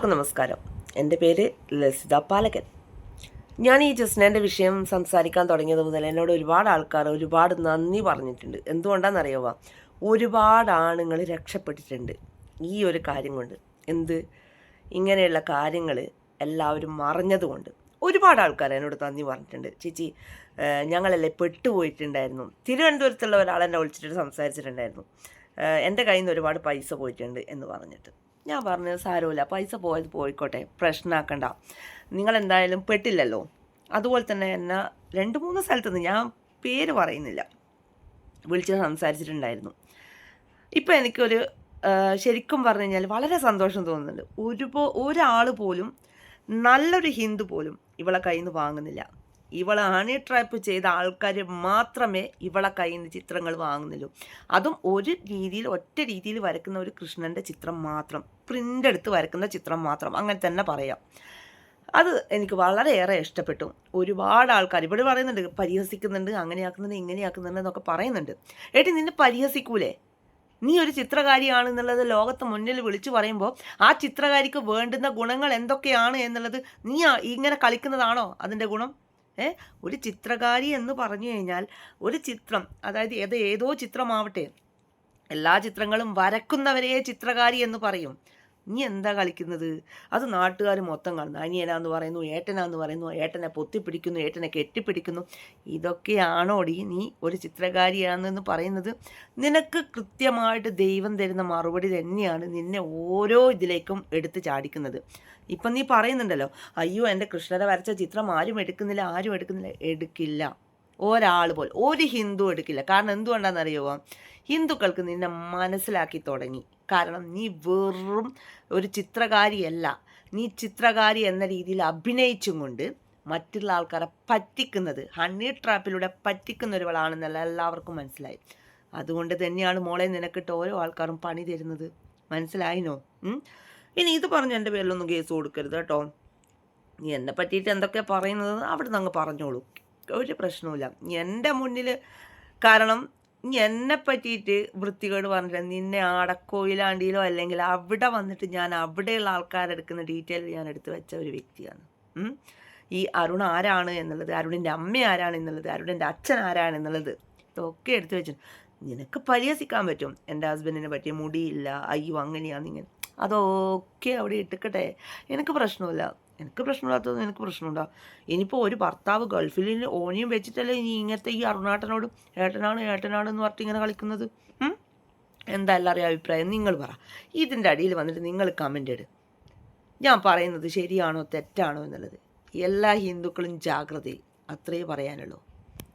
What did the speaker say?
എല്ലാവർക്കും നമസ്കാരം. എന്റെ പേര് ലസിത പാലകൻ. ഞാൻ ഈ ജസ്നേന്റെ വിഷയം സംസാരിക്കാൻ തുടങ്ങിയത് മുതൽ എന്നോട് ഒരുപാട് ആൾക്കാർ ഒരുപാട് നന്ദി പറഞ്ഞിട്ടുണ്ട്. എന്തുകൊണ്ടാണെന്നറിയാമോ ഒരുപാട് ആണുങ്ങൾ രക്ഷപ്പെട്ടിട്ടുണ്ട് ഈ ഒരു കാര്യം കൊണ്ട്. എന്ത്? ഇങ്ങനെയുള്ള കാര്യങ്ങൾ എല്ലാവരും മറഞ്ഞതുകൊണ്ട്. ഒരുപാട് ആൾക്കാർ എന്നോട് നന്ദി പറഞ്ഞിട്ടുണ്ട്. ചേച്ചി ഞങ്ങളല്ലേ പെട്ടുപോയിട്ടുണ്ടായിരുന്നു. തിരുവനന്തപുരത്തുള്ള ഒരാൾ എന്നെ വിളിച്ചിട്ട് സംസാരിച്ചിട്ടുണ്ടായിരുന്നു. എന്റെ കയ്യിൽ നിന്ന് ഒരുപാട് പൈസ പോയിട്ടുണ്ട് എന്ന് പറഞ്ഞിട്ട്. ഞാൻ പറഞ്ഞത് സാരമില്ല. പൈസ പോയത് പോയിക്കോട്ടെ. പ്രശ്നമാക്കണ്ട നിങ്ങൾ എന്തായാലും പെട്ടില്ലല്ലോ. അതുപോലെ തന്നെ എന്നെ രണ്ട് മൂന്ന് സ്ഥലത്തുനിന്ന് ഞാൻ പേര് പറയുന്നില്ല. വിളിച്ച് സംസാരിച്ചിട്ടുണ്ടായിരുന്നു. ഇപ്പം എനിക്കൊരു ശരിക്കും പറഞ്ഞു കഴിഞ്ഞാൽ വളരെ സന്തോഷം തോന്നുന്നുണ്ട്. ഒരുപോ ഒരാൾ പോലും നല്ലൊരു ഹിന്ദു പോലും ഇവളെ കയ്യിൽ നിന്ന് വാങ്ങുന്നില്ല. ഇവളെ ഹണി ട്രാപ്പ് ചെയ്ത ആൾക്കാർ മാത്രമേ ഇവളെ കയ്യിൽ നിന്ന് ചിത്രങ്ങൾ വാങ്ങുന്നുള്ളൂ. അതും ഒരു രീതിയിൽ ഒറ്റ രീതിയിൽ വരക്കുന്ന ഒരു കൃഷ്ണന്റെ ചിത്രം മാത്രം പ്രിന്റ് എടുത്ത് വരക്കുന്ന ചിത്രം മാത്രം അങ്ങനെ തന്നെ പറയാം. അത് എനിക്ക് വളരെയേറെ ഇഷ്ടപ്പെട്ടു. ഒരുപാട് ആൾക്കാർ ഇവിടെ പറയുന്നുണ്ട് പരിഹസിക്കുന്നുണ്ട് അങ്ങനെയാക്കുന്നുണ്ട് ഇങ്ങനെയാക്കുന്നുണ്ട് എന്നൊക്കെ പറയുന്നുണ്ട്. ഏട്ടി നിന്നെ പരിഹസിക്കൂലേ? നീ ഒരു ചിത്രകാരിയാണെന്നുള്ളത് ലോകത്ത് മുന്നിൽ വിളിച്ചു പറയുമ്പോൾ ആ ചിത്രകാരിക്ക് വേണ്ടുന്ന ഗുണങ്ങൾ എന്തൊക്കെയാണ് എന്നുള്ളത് നീ ഇങ്ങനെ കളിക്കുന്നതാണോ അതിന്റെ ഗുണം? ഒരു ചിത്രകാരി എന്ന് പറഞ്ഞു കഴിഞ്ഞാൽ ഒരു ചിത്രം അതായത് ഏത് ഏതോ ചിത്രമാവട്ടെ എല്ലാ ചിത്രങ്ങളും വരക്കുന്നവരെ ചിത്രകാരി എന്ന് പറയും. നീ എന്താ കളിക്കുന്നത്? അത് നാട്ടുകാർ മൊത്തം കാണുന്നു. അനിയനാന്ന് പറയുന്നു ഏട്ടനാന്ന് പറയുന്നു ഏട്ടനെ പൊത്തിപ്പിടിക്കുന്നു ഏട്ടനെ കെട്ടിപ്പിടിക്കുന്നു. ഇതൊക്കെയാണോടി നീ ഒരു ചിത്രകാരിയാണെന്ന് പറയുന്നത്? നിനക്ക് കൃത്യമായിട്ട് ദൈവം തരുന്ന മറുപടി തന്നെയാണ് നിന്നെ ഓരോ ഇതിലേക്കും എടുത്ത് ചാടിക്കുന്നത്. ഇപ്പം നീ പറയുന്നുണ്ടല്ലോ അയ്യോ എന്റെ കൃഷ്ണനെ വരച്ച ചിത്രം ആരും എടുക്കുന്നില്ല ആരും എടുക്കുന്നില്ല. എടുക്കില്ല. ഒരാൾ പോലും ഒരു ഹിന്ദു എടുക്കില്ല. കാരണം എന്തുകൊണ്ടാണെന്നറിയുമോ ഹിന്ദുക്കൾക്ക് നിന്നെ മനസ്സിലാക്കി തുടങ്ങി. കാരണം നീ വെറും ഒരു ചിത്രകാരിയല്ല. നീ ചിത്രകാരി എന്ന രീതിയിൽ അഭിനയിച്ചും കൊണ്ട് മറ്റുള്ള ആൾക്കാരെ പറ്റിക്കുന്നത് ഹണി ട്രാപ്പിലൂടെ പറ്റിക്കുന്ന ഒരുവളാണെന്നല്ല എല്ലാവർക്കും മനസ്സിലായി. അതുകൊണ്ട് തന്നെയാണ് മോളെ നിനക്കിട്ട് ഓരോ ആൾക്കാരും പണി തരുന്നത്. മനസ്സിലായിനോ? ഇനി ഇത് പറഞ്ഞ് എന്റെ പേരിലൊന്നും കേസ് കൊടുക്കരുത് കേട്ടോ. നീ എന്നെ പറ്റിയിട്ട് എന്തൊക്കെ പറയുന്നത്? അവിടെ നിന്ന് അങ്ങ് പറഞ്ഞോളൂ. ഒരു പ്രശ്നവുമില്ല. എന്റെ മുന്നിൽ കാരണം നീ എന്നെ പറ്റിയിട്ട് വൃത്തികേട് പറഞ്ഞില്ല നിന്നെ ആടക്കോയിലാണ്ടിയിലോ അല്ലെങ്കിൽ അവിടെ വന്നിട്ട് ഞാൻ അവിടെയുള്ള ആൾക്കാരെടുക്കുന്ന ഡീറ്റെയിൽ ഞാൻ എടുത്ത് വെച്ച ഒരു വ്യക്തിയാണ്. ഈ അരുൺ ആരാണ് എന്നുള്ളത് അരുണിന്റെ അമ്മ ആരാണ് എന്നുള്ളത് അരുണിന്റെ അച്ഛൻ ആരാണ് എന്നുള്ളത് ഇതൊക്കെ എടുത്ത് വെച്ചു നിനക്ക് പരിഹസിക്കാൻ പറ്റും. എന്റെ ഹസ്ബൻഡിനെ പറ്റിയ മുടിയില്ല അയ്യോ അങ്ങനെയാണ് ഇങ്ങനെ. അതൊക്കെ അവിടെ ഇട്ടിക്കട്ടെ. എനിക്ക് പ്രശ്നമില്ല. എനിക്ക് പ്രശ്നമില്ലാത്തത് എനിക്ക് പ്രശ്നമുണ്ടാവും ഇനിയിപ്പോൾ ഒരു ഭർത്താവ് ഗൾഫിൽ ഓനിയും വെച്ചിട്ടല്ലേ ഇനി ഇങ്ങനത്തെ ഈ അരുണാട്ടനോട് ഏട്ടനാണ് ഏട്ടനാണ് എന്ന് പറഞ്ഞിട്ട് ഇങ്ങനെ കളിക്കുന്നത്? എന്താ എല്ലാവരുടെയും അഭിപ്രായം? നിങ്ങൾ പറ. ഇതിന്റെ അടിയിൽ വന്നിട്ട് നിങ്ങൾ കമന്റ് ഇട്. ഞാൻ പറയുന്നത് ശരിയാണോ തെറ്റാണോ എന്നുള്ളത്. എല്ലാ ഹിന്ദുക്കളും ജാഗ്രതയിൽ അത്രയേ പറയാനുള്ളൂ.